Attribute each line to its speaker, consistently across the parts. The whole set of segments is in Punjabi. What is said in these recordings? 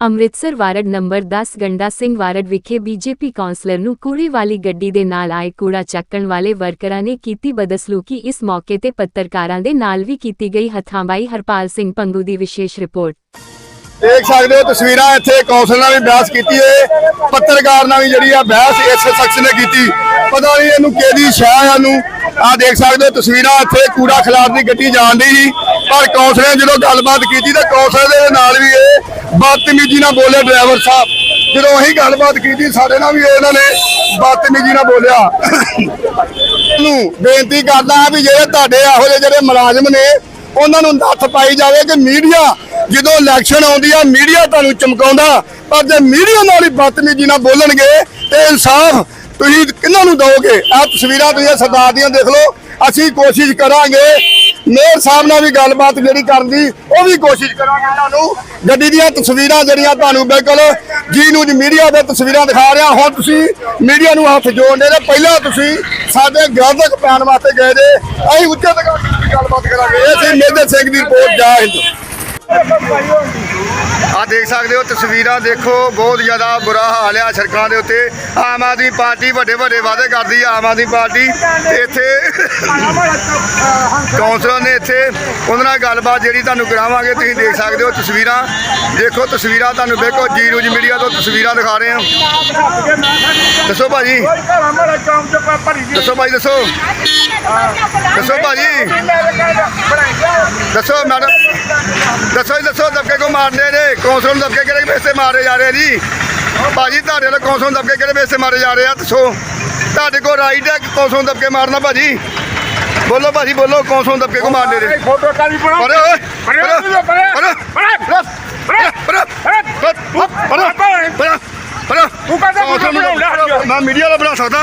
Speaker 1: Amritsar ward number 10 Ganda Singh ward ਵਿਖੇ ਬੀਜੇਪੀ ਕੌਂਸਲਰ ਨੂੰ ਕੂੜੇ ਵਾਲੀ ਗੱਡੀ ਦੇ ਨਾਲ ਆਏ ਕੂੜਾ ਚੱਕਣ ਵਾਲੇ ਵਰਕਰਾਂ ਨੇ ਕੀਤੀ ਬਦਸਲੂਕੀ। ਇਸ ਮੌਕੇ ਤੇ ਪੱਤਰਕਾਰਾਂ ਦੇ ਨਾਲ ਵੀ ਕੀਤੀ ਗਈ ਹੱਥਾਂਬਾਈ ਹਰਪਾਲ ਸਿੰਘ ਪੰਗੂ ਦੀ ਵਿਸ਼ੇਸ਼ ਰਿਪੋਰਟ।
Speaker 2: ਦੇਖ ਸਕਦੇ ਹੋ ਤਸਵੀਰਾਂ ਇੱਥੇ ਕੌਂਸਲ ਨਾਲ ਵੀ ਬਹਿਸ ਕੀਤੀ ਹੈ ਪੱਤਰਕਾਰ ਨਾਲ ਵੀ ਜਿਹੜੀ ਆ ਬਹਿਸ ਇਸ ਸ਼ਖਸ ਨੇ ਕੀਤੀ। ਪਤਾ ਨਹੀਂ ਇਹਨੂੰ ਕਿਹਦੀ ਸ਼ਾਹ ਆ ਨੂੰ ਆ ਦੇਖ ਸਕਦੇ ਹੋ ਤਸਵੀਰਾਂ ਇੱਥੇ ਕੂੜਾ ਖਿਲਾਰ ਦੀ ਗੱਡੀ ਜਾਂਦੀ ਸੀ। ਪਰ ਕੌਂਸਲ ਨੇ ਜਦੋਂ ਗੱਲਬਾਤ ਕੀਤੀ ਤਾਂ ਕੌਂਸਲ ਦੇ ਨਾਲ ਵੀ ਇਹ ਬਦਤਮੀਜ਼ੀ ਨਾਲ ਬੋਲੇ ਡਰਾਈਵਰ ਸਾਹਿਬ। ਜਦੋਂ ਅਸੀਂ ਗੱਲਬਾਤ ਕੀਤੀ, ਸਾਡੇ ਨਾਲ ਵੀ ਇਹਨਾਂ ਨੇ ਬਦਤਮੀਜ਼ੀ ਨਾਲ ਬੋਲਿਆ। ਨੂੰ ਬੇਨਤੀ ਕਰਦਾ ਹਾਂ ਵੀ ਜਿਹੜੇ ਤੁਹਾਡੇ ਇਹੋ ਜਿਹੇ ਜਿਹੜੇ ਮੁਲਾਜ਼ਮ ਨੇ, ਉਹਨਾਂ ਨੂੰ ਨੱਥ ਪਾਈ ਜਾਵੇ ਕਿ ਮੀਡੀਆ ਜਦੋਂ ਇਲੈਕਸ਼ਨ ਆਉਂਦੀ ਆ, ਮੀਡੀਆ ਤੁਹਾਨੂੰ ਚਮਕਾਉਂਦਾ। ਪਰ ਜੇ ਮੀਡੀਆ ਨਾਲ ਹੀ ਬਦਤਮੀਜ਼ੀ ਨਾਲ ਬੋਲਣਗੇ, ਤੇ ਇਨਸਾਫ ਤੁਸੀਂ ਕਿਹਨਾਂ ਨੂੰ ਦਿਓਗੇ? ਆ ਤਸਵੀਰਾਂ ਤੁਸੀਂ ਸਰਦਾਰ ਦੀਆਂ ਦੇਖ ਲਓ। ਅਸੀਂ ਕੋਸ਼ਿਸ਼ ਕਰਾਂਗੇ ਮੇਅਰ ਸਾਹਿਬ ਨਾਲ ਵੀ ਗੱਲਬਾਤ ਜਿਹੜੀ ਕਰਨ ਦੀ, ਉਹ ਵੀ ਕੋਸ਼ਿਸ਼ ਕਰਾਂਗੇ ਤੁਹਾਨੂੰ ਗੱਡੀ ਦੀਆਂ ਤਸਵੀਰਾਂ ਜਿਹੜੀਆਂ ਤੁਹਾਨੂੰ ਬਿਲਕੁਲ ਜੀ ਨੂੰ ਮੀਡੀਆ ਦੇ ਤਸਵੀਰਾਂ ਦਿਖਾ ਰਿਹਾ। ਹੁਣ ਤੁਸੀਂ ਮੀਡੀਆ ਨੂੰ ਹੱਥ ਜੋੜਨੇ ਨੇ ਪਹਿਲਾਂ ਤੁਸੀਂ ਸਾਡੇ ਗ੍ਰਾਹਕ ਪੈਣ ਵਾਸਤੇ ਗਏ ਜੇ। ਅਸੀਂ ਉੱਚੇ ਤੱਕ ਗੱਲਬਾਤ ਕਰਾਂਗੇ। ਇਹ ਸੀ ਮੇਜਰ ਸਿੰਘ ਦੀ ਰਿਪੋਰਟ, ਜਾ ਹਿੰਦ। ਆ ਦੇਖ ਸਕਦੇ ਹੋ ਤਸਵੀਰਾਂ, ਦੇਖੋ, ਬਹੁਤ ਜ਼ਿਆਦਾ ਬੁਰਾ ਹਾਲ ਆ ਸੜਕਾਂ ਦੇ ਉੱਤੇ। ਆਮ ਆਦਮੀ ਪਾਰਟੀ ਵੱਡੇ ਵੱਡੇ ਵਾਅਦੇ ਕਰਦੀ ਆ, ਆਮ ਆਦਮੀ ਪਾਰਟੀ ਤੇ ਇੱਥੇ ਕੌਂਸਲਰ ਨੇ ਇੱਥੇ ਉਹਨਾਂ ਨਾਲ ਗੱਲਬਾਤ ਜਿਹੜੀ ਤੁਹਾਨੂੰ ਕਰਾਵਾਂਗੇ, ਤੁਸੀਂ ਦੇਖ ਸਕਦੇ ਹੋ ਤਸਵੀਰਾਂ। ਦੇਖੋ, ਤਸਵੀਰਾਂ ਤੁਹਾਨੂੰ ਬਿਲਕੁਲ ਜੀ ਨਿਊਜ਼ ਮੀਡੀਆ ਤੋਂ ਤਸਵੀਰਾਂ ਦਿਖਾ ਰਹੇ ਹਾਂ। ਦੱਸੋ ਭਾਜੀ। ਦੱਸੋ ਭਾਈ ਦੱਸੋ। ਦੱਸੋ ਭਾਜੀ। ਦੱਸੋ, ਮੈਡਮ। ਦੱਸੋ ਜੀ ਦੱਸੋ ਦਬਕੇ ਕੋ ਮਾਰਨੇ ਨੇ ਕੌਂਸਲ ਨੂੰ ਦਬਕੇ ਕਿਹੜੇ ਪੈਸੇ ਮਾਰੇ ਜਾ ਰਹੇ ਜੀ ਭਾਜੀ ਤੁਹਾਡੇ ਨਾਲ ਕੌਂਸਲ ਨੂੰ ਦਬਕੇ ਕਿਹੜੇ ਪੈਸੇ ਮਾਰੇ ਜਾ ਰਹੇ ਆ ਦੱਸੋ ਤੁਹਾਡੇ ਕੋਲ ਰਾਈਟ ਹੈ ਕੌਂਸਲ ਨੂੰ ਦਬਕੇ ਮਾਰਨਾ ਭਾਜੀ ਬੋਲੋ ਭਾਜੀ ਬੋਲੋ ਕੌਂਸਲ ਨੂੰ ਦਬਕੇ ਕੋ ਮਾਰਦੇ ਨੇ
Speaker 3: ਫੋਟੋ ਕਾਲੀ ਬਣਾਓ
Speaker 2: ਅਰੇ ਅਰੇ ਅਰੇ ਅਰੇ ਅਰੇ ਅਰੇ
Speaker 3: ਤੂੰ ਕਹਿੰਦਾ
Speaker 2: ਫੋਟੋ
Speaker 3: ਬਣਾਉਂਦਾ
Speaker 2: ਮੈਂ ਮੀਡੀਆ ਦਾ ਬਣਾ ਸਕਦਾ।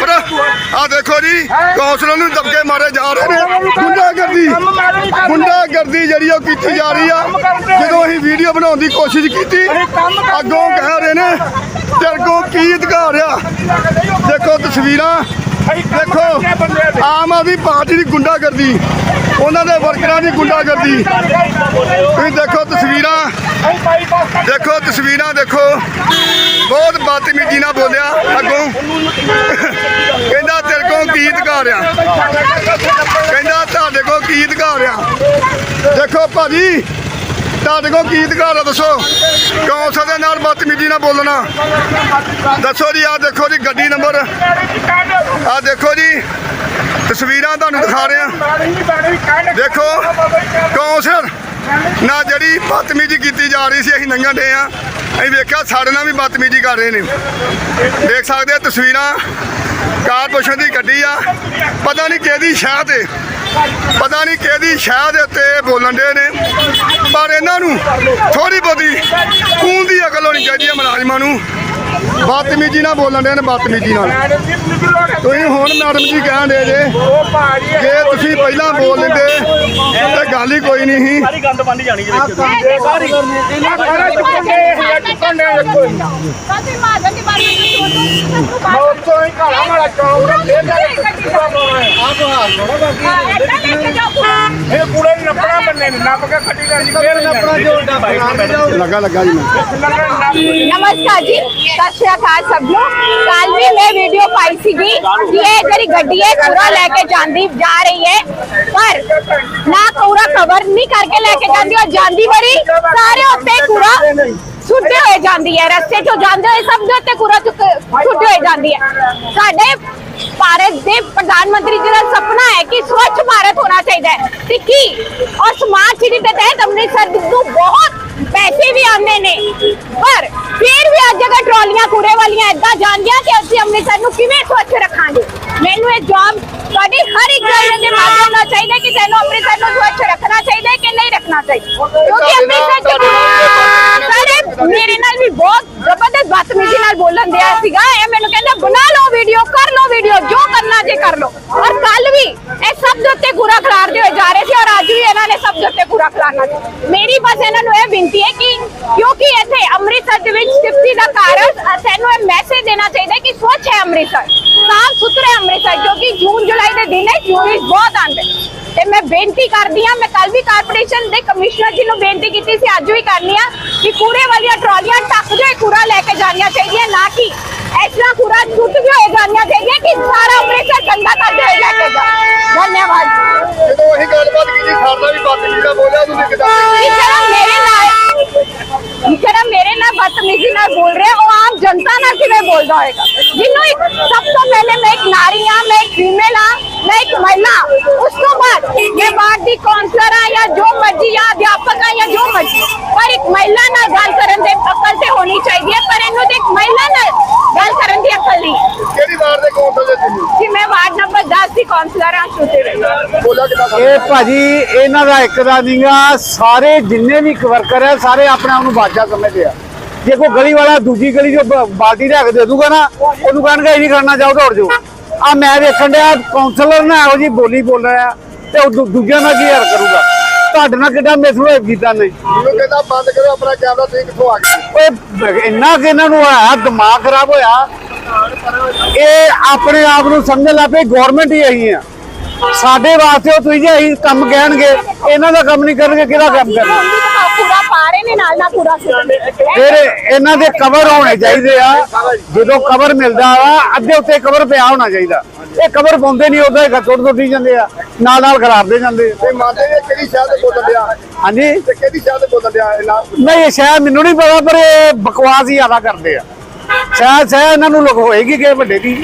Speaker 3: ਵਾਲਾ
Speaker 2: ਆ ਦੇਖੋ ਜੀ ਕੌਂਸਲ ਨੂੰ ਦਬਕੇ ਮਾਰੇ ਜਾ ਰਹੇ ਨੇ। ਗੁੰਡਾਗਰਦੀ। ਗੁੰਡਾਗਰਦੀ ਜਿਹੜੀ ਉਹ ਕੀਤੀ ਜਾ ਰਹੀ ਆ। ਜਦੋਂ ਅਸੀਂ ਵੀਡੀਓ ਬਣਾਉਣ ਦੀ ਕੋਸ਼ਿਸ਼ ਕੀਤੀ ਅੱਗੋਂ ਕਹਿ ਰਹੇ ਨੇ ਤੇਰੇ ਕੋਲ ਕੀ ਅਧਿਕਾਰ ਆ? ਦੇਖੋ ਤਸਵੀਰਾਂ। ਦੇਖੋ ਆਮ ਆਦਮੀ ਪਾਰਟੀ ਦੀ ਗੁੰਡਾਗਰਦੀ। ਉਹਨਾਂ ਦੇ ਵਰਕਰਾਂ ਦੀ ਗੁੰਡਾਗਰਦੀ। ਤੁਸੀਂ ਦੇਖੋ ਤਸਵੀਰਾਂ। ਦੇਖੋ ਤਸਵੀਰਾਂ ਦੇਖੋ। ਬਹੁਤ ਬਦਤਮੀਜ਼ੀ ਨਾਲ ਬੋਲਿਆ ਅੱਗੋਂ। ਕਹਿੰਦਾ, ਤੇਰੇ ਕੋਲ ਕੀ ਅਧਿਕਾਰ ਆ? ਕਹਿੰਦਾ, ਤੁਹਾਡੇ ਕੋਲ ਕੀ ਅਧਿਕਾਰ ਆ? ਦੇਖੋ ਭਾਜੀ, ਤੁਹਾਡੇ ਕੋਲ ਕੀ ਅਧਿਕਾਰ ਆ ਦੱਸੋ? ਕੌਂਸਲ ਦੇ ਨਾਲ ਬਦਤਮੀਜ਼ੀ ਨਾਲ ਬੋਲਣਾ? ਦੱਸੋ ਜੀ ਆ ਦੇਖੋ ਜੀ, ਗੱਡੀ ਨੰਬਰ। ਆ ਦੇਖੋ ਜੀ, ਤਸਵੀਰਾਂ ਤੁਹਾਨੂੰ ਦਿਖਾ ਰਹੇ ਆ ਦੇਖੋ ਕੌਂਸਲ ਨਾ ਜਿਹੜੀ ਬਦਤਮੀਜ਼ੀ ਕੀਤੀ ਜਾ ਰਹੀ ਸੀ, ਅਸੀਂ ਨੰਗਣ ਡੇ ਆ ਅਸੀਂ ਵੇਖਿਆ ਸਾਡੇ ਨਾਲ ਵੀ ਬਦਤਮੀਜ਼ੀ ਕਰ ਰਹੇ ਨੇ। ਦੇਖ ਸਕਦੇ ਆ ਤਸਵੀਰਾਂ ਕਾਰਪੋਰੇਸ਼ਨ ਦੀ ਗੱਡੀ ਆ। ਪਤਾ ਨਹੀਂ ਕਿਹਦੀ ਸ਼ਾਹ ਤੇ ਪਤਾ ਨਹੀਂ ਕਿਹਦੀ ਸ਼ਾਹ ਦੇ ਉੱਤੇ ਇਹ ਬੋਲਣ ਦੇ ਨੇ। ਪਰ ਇਹਨਾਂ ਨੂੰ ਥੋੜੀ ਬਹੁਤੀ ਖੂਨ ਦੀ ਅਕਲ ਹੋਣੀ ਚਾਹੀਦੀ ਹੈ ਮੁਲਾਜ਼ਮਾਂ ਨੂੰ। ਬਦਤਮੀਜ਼ੀ ਨਾਲ ਬੋਲਣ ਦੇ ਨੇ ਬਦਤਮੀਜ਼ੀ ਨਾਲ। ਤੁਸੀਂ ਹੁਣ ਮੈਡਮ ਜੀ ਕਹਿਣ ਦੇ ਜੇ ਜੇ ਤੁਸੀਂ ਪਹਿਲਾਂ ਬੋਲ ਲੈਂਦੇ ਤੇ ਗੱਲ ਹੀ ਕੋਈ ਨਹੀਂ ਸੀ।
Speaker 4: ਸਾਰੀ ਗੰਦ ਬੰਦ ਜਾਣੀ ਜਿਹਦੇ ਵਿੱਚ।
Speaker 3: ਸਾਰੀ
Speaker 5: नमस्कार
Speaker 3: जी, सत श्रीकाल सबनों कल भी मैं वीडियो पाई सी ये जरी गड्डी है, कूड़ा लेके जा रही है। पर
Speaker 2: ना कूड़ा कवर नहीं
Speaker 5: करके लेके जाती और जाती बड़ी। सारे होते कूड़ा ਮੈਂ ਹੋਏ ਜਾਂਦੀ ਹੈ, ਰਸਤੇ ਚੋਂ ਜਾਂਦੇ ਹੋਏ ਸਭ ਦੇ ਉੱਤੇ ਕੂੜਾ ਚੁੱਕ ਸੁੱਟੇ ਹੋਏ ਜਾਂਦੀ ਹੈ। ਸਾਡੇ ਭਾਰਤ ਦੇ ਪ੍ਰਧਾਨ ਮੰਤਰੀ ਜੀ ਦਾ ਸੁਪਨਾ ਹੈ ਕਿ ਸਵੱਛ ਭਾਰਤ ਹੋਣਾ ਚਾਹੀਦਾ ਹੈ। ਤੇ ਕੀ ਔਰ ਸਮਾਰਟ ਸਿਟੀ ਦੇ ਤਹਿਤ ਅੰਮ੍ਰਿਤਸਰ ਨੂੰ ਬਹੁਤ ਪੈਸੇ ਵੀ ਆਉਂਦੇ ਨੇ। ਪਰ ਫਿਰ ਵੀ ਅੱਜ ਜਗ੍ਹਾ ਟਰਾਲੀਆਂ ਕੂੜੇ ਵਾਲੀਆਂ ਏਦਾਂ ਜਾਂਦੀਆਂ ਕਿ ਅਸੀਂ ਅੰਮ੍ਰਿਤਸਰ ਨੂੰ ਕਿਵੇਂ ਸਵੱਛ ਰੱਖਾਂਗੇ? ਮੈਨੂੰ ਇਹ ਜੌਬ ਤੁਹਾਡੀ ਹਰ ਇੱਕ ਗੱਲ ਦੇ ਮਾਧਿਅਮ ਨਾਲ ਚਾਹੀਦਾ ਕਿ ਸਾਨੂੰ ਅੰਮ੍ਰਿਤਸਰ ਨੂੰ ਸਵੱਛ ਰੱਖਣਾ ਚਾਹੀਦਾ ਕਿ ਨਹੀਂ ਰੱਖਣਾ ਚਾਹੀਦਾ ਕਿਉਂਕਿ ਅੰਮ੍ਰਿਤਸਰ ਚ ਸਾਰੇ ਮੇਰੇ ਨਾਲ ਵੀ ਬਹੁਤ ਜ਼ਬਰਦਸਤ ਬਦਤਮੀਜ਼ੀ ਨਾਲ ਬੋਲਣ ਦਿਆ ਸੀਗਾ, ਇਹ ਮੈਨੂੰ ਕਹਿੰਦਾ, ਬਣਾ ਲਓ ਵੀਡੀਓ ਕਰ ਲਓ ਵੀਡੀਓ ਜੋ ਕਰਨਾ ਜੇ ਕਰ ਲਓ। ਔਰ ਕੱਲ ਵੀ ਇਹ ਸਭ ਦੇ ਉੱਤੇ ਕੂੜਾ ਖਿਲਾਰਦੇ ਹੋਏ ਜਾ ਰਹੇ ਸੀ ਔਰ ਅੱਜ ਵੀ ਇਹਨਾਂ ਨੇ ਸਭ ਦੇ ਉੱਤੇ ਕੂੜਾ ਖਿਲਾਰਨਾ ਮੇਰੀ ਬਸ ਇਹਨਾਂ ਨੂੰ ਇਹ ਬੇਨਤੀ ਹੈ ਕਿ ਕਿਉਂਕਿ ਇੱਥੇ ਅੰਮ੍ਰਿਤਸਰ ਦੇ ਵਿੱਚ ਸਿਫਤੀ ਦਾ ਕਾਰਨ ਸਾਨੂੰ ਇਹ ਮੈਸੇਜ ਦੇਣਾ ਚਾਹੀਦਾ ਕਿ ਸਵੱਛ ਹੈ ਅੰਮ੍ਰਿਤਸਰ ਸਾਫ਼ ਸੁਥਰਾ ਅੰਮ੍ਰਿਤਸਰ, ਕਿਉਂਕਿ ਜੂਨ ਜੁਲਾਈ ਦੇ ਦਿਨ ਹੈ ਟੂਰਿਸਟ ਬਹੁਤ ਆਉਂਦੇ ਤੇ ਮੈਂ ਬੇਨਤੀ ਕਰਦੀ ਆ ਮੈਂ ਕੱਲ ਵੀ ਕਾਰਪੋਰੇਸ਼ਨ ਦੇ ਕਮਿਸ਼ਨਰ ਜੀ ਨੂੰ ਬੇਨਤੀ ਕੀਤੀ ਸੀ ਅੱਜ ਵੀ ਕਰਨੀ ਆ ਕਿ ਕੂੜੇ ਵਾਲੀਆਂ ਟਰਾਲੀਆਂ ਟੱਕ ਜੋ ਕੂੜਾ ਲੈ ਕੇ ਜਾਣੀਆਂ ਚਾਹੀਦੀਆਂ ਨਾ ਕਿ ਇਸ ਤਰ੍ਹਾਂ ਕੂੜਾ ਟੁੱਟ ਕੇ ਹੋਏ ਜਾਣੀਆਂ ਚਾਹੀਦੀਆਂ ਕਿ ਸਾਰਾ ਅੰਮ੍ਰਿਤਸਰ ਗੰਦਾ ਕਰਦੇ ਹੋਏ ਲੈ ਕੇ ਜਾ ਧੰਨਵਾਦ।
Speaker 2: ਜਦੋਂ ਅਸੀਂ ਗੱਲਬਾਤ ਕੀਤੀ ਸਾਡਾ ਵੀ ਬਦਤਮੀਜ਼ਾ ਬੋਲਿਆ ਤੁਸੀਂ ਕਿਦਾਂ?
Speaker 5: ਇਹ ਜਿਹੜਾ ਮੇਰੇ ਨਾਲ ਇਹ ਜਿਹੜਾ ਮੇਰੇ ਨਾਲ ਬਦਤਮੀਜ਼ੀ ਨਾਲ ਬੋਲ ਰਿਹਾ ਉਹ ਆਮ ਜਨਤਾ ਨਾਲ ਕਿਵੇਂ ਬੋਲਦਾ ਹੋਏਗਾ? ਜਿਹਨੂੰ ਇੱਕ ਸਭ ਤੋਂ ਪਹਿਲੇ ਮੈਂ ਇੱਕ ਨਾਰੀ ਹਾਂ ਮੈਂ ਇੱਕ ਫੀਮੇਲ ਹਾਂ ਮੈਂ ਇੱਕ ਮਹਿਲਾ। ਉਸ ਤੋਂ ਬਾਅਦ ਮੈਂ ਵਾਰਡ ਦੀ ਕਾਉਂਸਲਰ ਹਾਂ ਜਾਂ ਜੋ ਮਰਜ਼ੀ ਜਾਂ ਅਧਿਆਪਕ ਹਾਂ ਜਾਂ ਜੋ ਮਰਜ਼ੀ। ਪਰ ਇੱਕ ਮਹਿਲਾ ਨਾਲ ਗੱਲ ਕਰਨ ਦੇ ਅਕਲ ਤੇ ਹੋਣੀ ਚਾਹੀਦੀ ਹੈ ਪਰ ਇਹਨੂੰ ਤੇ ਇੱਕ ਮਹਿਲਾ ਨਾਲ ਗੱਲ ਕਰਨ ਦੀ ਅਕਲ ਨਹੀਂ।
Speaker 2: ਕਿਹੜੀ ਵਾਰ ਦੇ ਕੌਂਸਲ ਦੇ ਤੁਸੀਂ
Speaker 5: ਕਿ ਮੈਂ ਵਾਰਡ ਨੰਬਰ 10 ਦੀ ਵਿੱਚ
Speaker 2: ਬੋਲਿਆ ਕਿਦਾਂ
Speaker 6: ਇਹ ਭਾਜੀ ਇਹਨਾਂ ਦਾ ਇੱਕ ਦਾ ਨਹੀਂਗਾ ਸਾਰੇ ਜਿੰਨੇ ਵੀ ਵਰਕਰ ਹੈ ਸਾਰੇ ਆਪਣੇ ਆਪ ਨੂੰ ਬਾਦਸ਼ਾਹ ਸਮਝਦੇ ਆ। ਜੇ ਕੋਈ ਗਲੀ ਵਾਲਾ ਦੂਜੀ ਗਲੀ ਜੋ ਬਾਲਟੀ ਕੇ ਦੇ ਦੂਗਾ ਨਾ ਉਹਨੂੰ ਕਹਿਣਗੇ ਇਹ ਨਹੀਂ ਕਰਨਾ ਚਾਹੋ ਦੌੜ ਜਾਓ। ਆ ਮੈਂ ਵੇਖਣ ਡਿਆ ਕਾਉਂਸਲਰ ਨੇ ਇਹੋ ਜੀ ਬੋਲੀ ਬੋਲ ਰਿਹਾ ਤੇ ਉਹ ਦੂਜਿਆਂ ਨਾਲ ਕੀ ਹਰ ਕਰੂਗਾ? ਤੁਹਾਡੇ ਨਾਲ ਕਿੱਦਾਂ ਮਿਸਬਿਹੇਵ ਕੀਤਾ ਨੇ?
Speaker 2: ਮੈਨੂੰ ਕਹਿੰਦਾ ਬੰਦ ਕਰੋ ਆਪਣਾ ਕੈਮਰਾ ਤੁਸੀਂ ਕਿੱਥੋਂ ਆ ਗਏ?
Speaker 6: ਓਏ ਇੰਨਾ ਕਿ ਇਹਨਾਂ ਨੂੰ ਹੋਇਆ ਦਿਮਾਗ ਖਰਾਬ ਹੋਇਆ। ਇਹ ਆਪਣੇ ਆਪ ਨੂੰ ਸਮਝਣ ਲੱਗ ਪਏ ਗਵਰਨਮੈਂਟ ਹੀ ਇਹੀ ਆ। ਸਾਡੇ ਵਾਸਤੇ ਉਹ ਤੁਸੀਂ ਜੇ ਅਸੀਂ ਕੰਮ ਕਹਿਣਗੇ ਇਹਨਾਂ ਦਾ ਕੰਮ ਨਹੀਂ ਕਰਨਗੇ ਕਿਹਦਾ ਕੰਮ ਕਰਨਾ?
Speaker 5: ਪੂਰਾ ਪਾ ਰਹੇ ਨੇ ਨਾਲ ਨਾਲ ਪੂਰਾ ਸੁੱਟ
Speaker 6: ਫਿਰ ਇਹਨਾਂ ਦੇ ਕਵਰ ਹੋਣੇ ਚਾਹੀਦੇ ਆ। ਜਦੋਂ ਕਵਰ ਮਿਲਦਾ ਵਾ ਅੱਧੇ ਉੱਤੇ ਕਵਰ ਪਿਆ ਹੋਣਾ ਚਾਹੀਦਾ। ਇਹ ਕਵਰ ਪਾਉਂਦੇ ਨਹੀਂ ਉਦਾਂ ਹੀ ਟੁੱਟ ਟੁੱਟੀ ਜਾਂਦੇ ਆ। ਨਾਲ ਨਾਲ ਖਰਾਬਦੇ ਜਾਂਦੇ ਆ।
Speaker 2: ਤੇ ਮੰਨਦੇ ਨੇ ਕਿਹੜੀ ਸ਼ਹਿਰ ਦੇ ਬੋਲਣ ਡਿਆ?
Speaker 6: ਹਾਂਜੀ?
Speaker 2: ਤੇ ਕਿਹੜੀ ਸ਼ਹਿਰ ਦੇ ਬੋਲਣ ਡਿਆ? ਇਹ ਨਾ
Speaker 6: ਨਹੀਂ ਇਹ ਸ਼ਾਇਦ ਮੈਨੂੰ ਨਹੀਂ ਪਤਾ ਪਰ ਇਹ ਬਕਵਾਸ ਹੀ ਜ਼ਿਆਦਾ ਕਰਦੇ ਆ। ਸ਼ਾਇਦ ਸ਼ਾਇਦ ਇਹਨਾਂ ਨੂੰ ਲੋਕ ਹੋਏਗੀ ਕਿ ਵੱਡੇ ਦੀ?